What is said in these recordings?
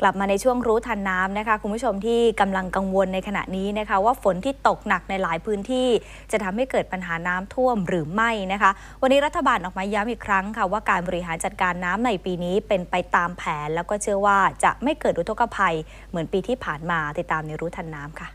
กลับมาในช่วงรู้ทันน้ำนะคะ คุณผู้ชมที่กำลังกังวลในขณะนี้นะคะ ว่าฝนที่ตกหนักในหลายพื้นที่ จะทำให้เกิดปัญหาน้ำท่วมหรือไม่นะคะ วันนี้รัฐบาลออกมาย้ำอีกครั้งค่ะ ว่าการบริหารจัดการน้ำในปีนี้เป็นไปตามแผน แล้วก็เชื่อว่าจะไม่เกิดอุทกภัยเหมือนปีที่ผ่านมาติดตามในรู้ทันน้ำค่ะ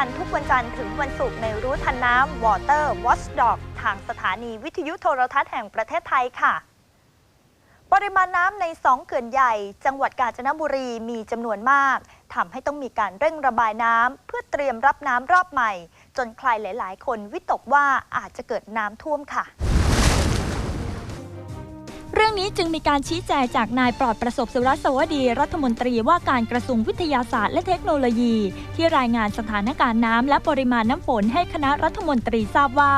กันทุกวันจันทร์ถึงวันศุกร์ในรู้ทันน้ำ Water Watchdog ทางสถานีวิทยุโทรทัศน์แห่งประเทศไทยค่ะ ปริมาณน้ำในสองเขื่อนใหญ่ จังหวัดกาญจนบุรีมีจำนวนมากทำให้ต้องมีการเร่งระบายน้ำเพื่อเตรียมรับน้ำรอบใหม่ จนใครหลาย ๆ คนวิตกว่าอาจจะเกิดน้ำท่วมค่ะ เรื่องนี้จึงมีการชี้แจงจากนายปลอดประสบสุรสวดีรัฐมนตรีว่าการกระทรวงวิทยาศาสตร์และเทคโนโลยี ที่รายงานสถานการณ์น้ำและปริมาณน้ำฝนให้คณะรัฐมนตรีทราบว่า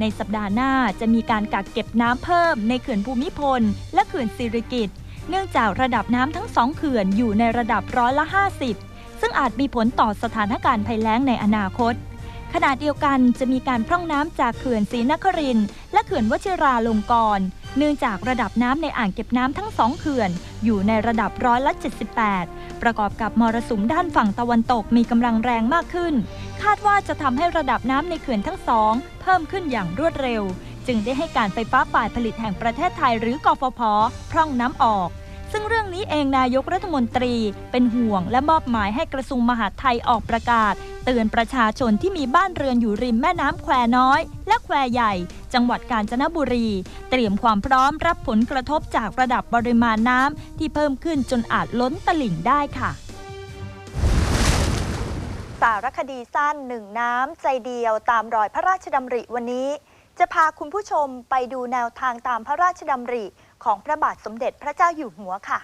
ในสัปดาห์หน้าจะมีการกักเก็บน้ำเพิ่มในเขื่อนภูมิพล และเขื่อนสิริกิตเนื่องจากระดับน้ำทั้งสองเขื่อนอยู่ในระดับร้อยละ 50 ซึ่งอาจมีผลต่อสถานการณ์ภัยแล้งในอนาคตขณะเดียวกันจะมีการพร่องน้ำจากเขื่อนศรีนครินและเขื่อนวชิราลงกรณ์ เนื่องจากระดับน้ำในอ่างเก็บน้ำทั้งสองเขื่อน อยู่ในระดับร้อยละ 78 ประกอบกับมรสุมด้านฝั่งตะวันตกมีกำลังแรงมากขึ้น คาดว่าจะทำให้ระดับน้ำในเขื่อนทั้งสอง เพิ่มขึ้นอย่างรวดเร็ว จึงได้ให้การไฟฟ้าฝ่ายผลิตแห่งประเทศไทยหรือกฟผพร่องน้ำออกซึ่งเรื่องนี้เองนายกรัฐมนตรีเป็นห่วงและมอบหมายให้กระทรวงมหาดไทยออกประกาศ เตือนประชาชนที่มีบ้านเรือนอยู่ริมแม่น้ำแควน้อย และแควใหญ่ จังหวัดกาญจนบุรี เตรียมความพร้อมรับผลกระทบจากระดับปริมาณน้ำที่เพิ่มขึ้นจนอาจล้นตลิ่งได้ค่ะสารคดีสั้นหนึ่งน้ำใจเดียวตามรอยพระราชดำริวันนี้ จะพาคุณผู้ชมไปดูแนวทางตามพระราชดำริของพระบาทสมเด็จพระเจ้าอยู่หัวค่ะ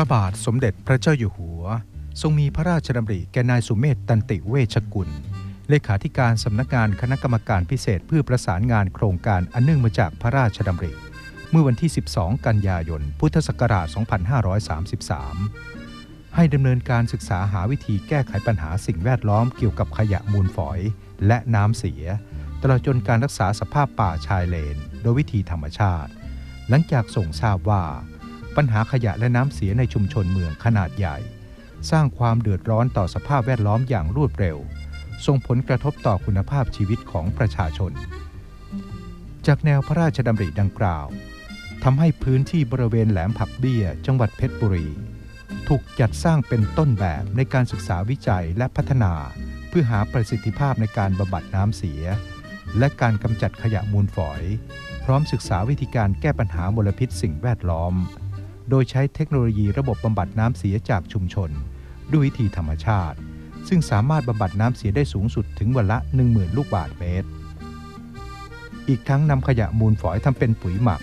ระบาทสมเด็จพระเจ้าอยู่หัว ทรงมีพระราชดำริแก่นายสุเมธตันติเวชกุล เลขาธิการสำนักงานคณะกรรมการพิเศษเพื่อประสานงานโครงการอันเนื่องมาจากพระราชดำริ เมื่อวันที่ 12 กันยายน พุทธศักราช 2533 ให้ดำเนินการศึกษาหาวิธีแก้ไขปัญหาสิ่งแวดล้อมเกี่ยวกับขยะมูลฝอย และน้ำเสีย ตลอดจนการรักษาสภาพป่าชายเลน โดยวิธีธรรมชาติ หลังจากส่งทราบว่า ปัญหาขยะและน้ำเสียในชุมชนเมืองขนาดใหญ่ สร้างความเดือดร้อนต่อสภาพแวดล้อมอย่างรวดเร็ว ส่งผลกระทบต่อคุณภาพชีวิตของประชาชน จากแนวพระราชดำริดังกล่าวทำให้พื้นที่บริเวณแหลมผักเบี้ย จังหวัดเพชรบุรี ถูกจัดสร้างเป็นต้นแบบในการศึกษาวิจัยและพัฒนา เพื่อหาประสิทธิภาพในการบำบัดน้ำเสีย และการกำจัดขยะมูลฝอย พร้อมศึกษาวิธีการแก้ปัญหามลพิษสิ่งแวดล้อม โดยใช้เทคโนโลยีระบบบำบัดน้ำเสียจากชุมชน ด้วยวิธีธรรมชาติ ซึ่งสามารถบำบัดน้ำเสียได้สูงสุดถึงวันละ 10,000 ลูกบาศก์เมตร อีกทั้งนำขยะมูลฝอยทำเป็นปุ๋ยหมัก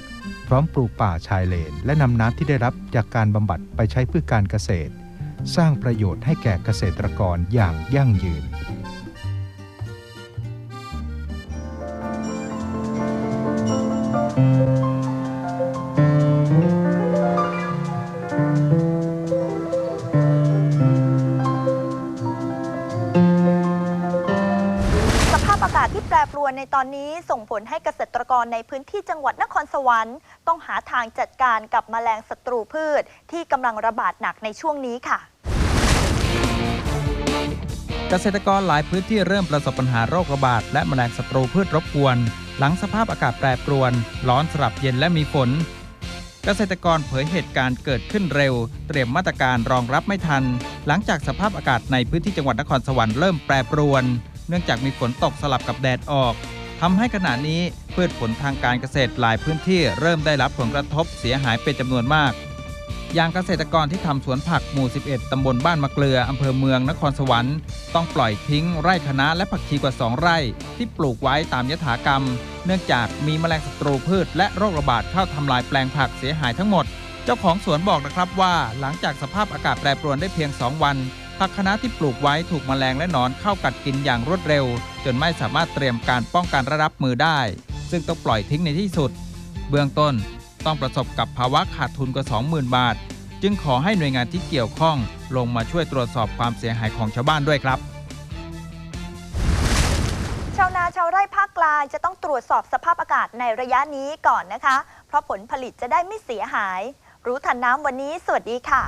พร้อมปลูกป่าชายเลน และนำน้ำที่ได้รับจากการบำบัดไปใช้เพื่อการเกษตร สร้างประโยชน์ให้แก่เกษตรกรอย่างยั่งยืน ที่แปรปรวนในตอนนี้ส่งผลให้เกษตรกรในพื้นที่จังหวัดนครสวรรค์ ต้องหาทางจัดการกับแมลงศัตรูพืช ที่กำลังระบาดหนักในช่วงนี้ค่ะ เกษตรกรหลายพื้นที่เริ่มประสบปัญหาโรคระบาดและแมลงศัตรูพืชรบกวน หลังสภาพอากาศแปรปรวน ร้อนสลับเย็นและมีฝน เกษตรกรเผยเหตุการณ์เกิดขึ้นเร็ว เตรียมมาตรการรองรับไม่ทัน หลังจากสภาพอากาศในพื้นที่จังหวัดนครสวรรค์เริ่มแปรปรวน เนื่องจากมีฝนตกสลับกับแดดออกทำให้ขณะนี้พืชผลทางการเกษตรหลายพื้นที่เริ่มได้รับผลกระทบเสียหายเป็นจำนวนมาก อย่างเกษตรกรที่ทำสวนผักหมู่ 11ตำบลบ้านมะเกลืออำเภอเมืองนครสวรรค์ ต้องปล่อยทิ้งไร่คะน้าและผักชีกว่า 2 ไร่ ที่ปลูกไว้ตามยถากรรม เนื่องจากมีแมลงศัตรูพืช และโรคระบาดเข้าทำลายแปลงผักเสียหายทั้งหมด เจ้าของสวนบอกนะครับว่าหลังจากสภาพอากาศแปรปรวนได้เพียง 2 วัน ผักคะน้าที่ปลูกไว้ถูกแมลงและหนอนเข้ากัดกินอย่างรวดเร็ว จนไม่สามารถเตรียมการป้องกันระรับมือได้ ซึ่งต้องปล่อยทิ้งในที่สุด เบื้องต้นต้องประสบกับภาวะขาดทุนกว่า 20,000 บาท จึงขอให้หน่วยงานที่เกี่ยวข้องลงมาช่วยตรวจสอบความเสียหายของชาวบ้านด้วยครับชาวนาชาวไร่ภาคกลางจะต้องตรวจสอบสภาพอากาศในระยะนี้ก่อนนะคะ เพราะผลผลิตจะได้ไม่เสียหาย รู้ทันน้ำวันนี้ สวัสดีค่ะ